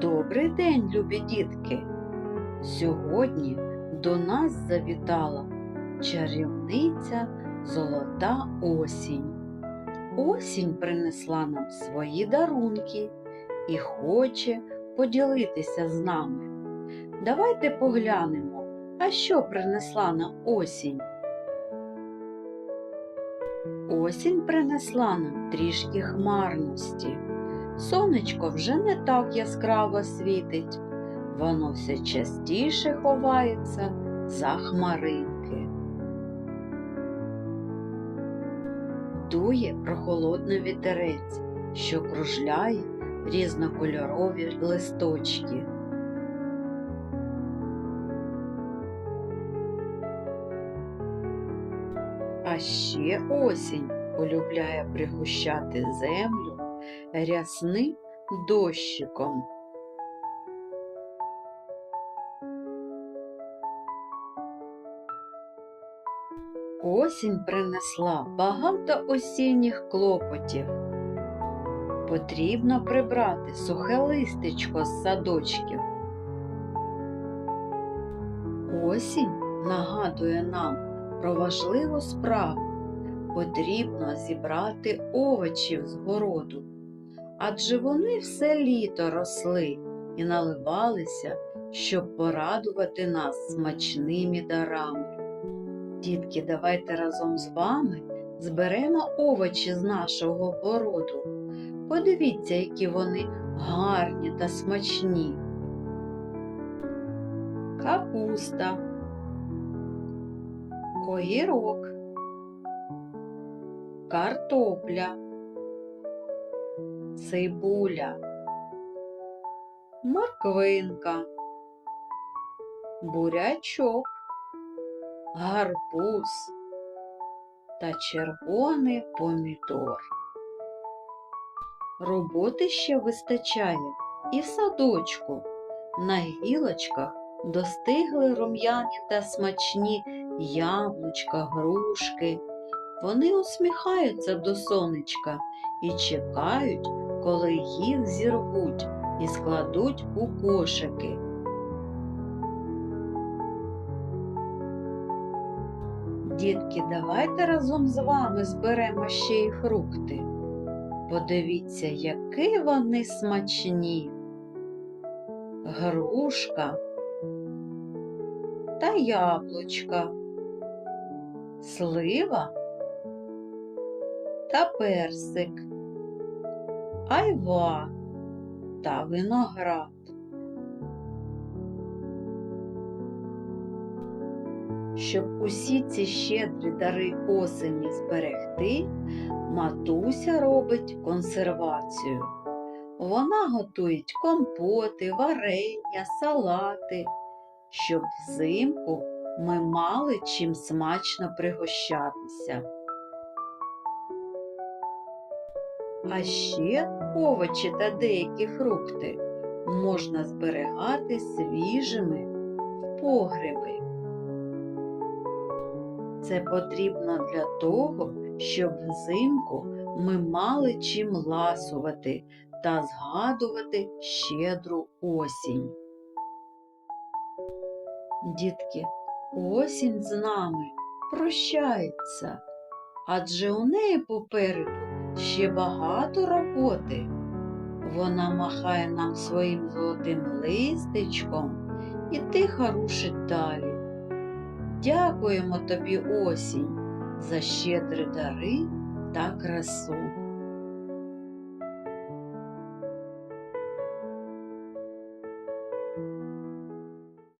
Добрий день, любі дітки! Сьогодні до нас завітала чарівниця Золота осінь. Осінь принесла нам свої дарунки і хоче поділитися з нами. Давайте поглянемо, а що принесла нам осінь. Осінь принесла нам трішки хмарності. Сонечко вже не так яскраво світить, воно все частіше ховається за хмаринки. Дує прохолодний вітерець, що кружляє різнокольорові листочки. А ще осінь полюбляє пригущати землю рясним дощиком. Осінь принесла багато осінніх клопотів. Потрібно прибрати сухе листечко з садочків. Осінь нагадує нам про важливу справу. Потрібно зібрати овочів з городу, адже вони все літо росли і наливалися, щоб порадувати нас смачними дарами. Дітки, давайте разом з вами зберемо овочі з нашого городу. Подивіться, які вони гарні та смачні. Капуста, огірок, картопля, цибуля, морквинка, бурячок, гарбуз та червоний помідор. Роботи ще вистачає і в садочку. На гілочках достигли рум'яні та смачні яблучка, грушки. Вони усміхаються до сонечка і чекають, коли їх зірвуть і складуть у кошики. Дітки, давайте разом з вами зберемо ще й фрукти. Подивіться, які вони смачні. Грушка та яблучка, слива та персик, айва та виноград. Щоб усі ці щедрі дари осені зберегти, матуся робить консервацію. Вона готує компоти, варення, салати, щоб взимку ми мали чим смачно пригощатися. А ще овочі та деякі фрукти можна зберігати свіжими в погребі. Це потрібно для того, щоб взимку ми мали чим ласувати та згадувати щедру осінь. Дітки, осінь з нами прощається, адже у неї попереду ще багато роботи. Вона махає нам своїм золотим листечком і тихо рушить далі. Дякуємо тобі, осінь, за щедрі дари та красу.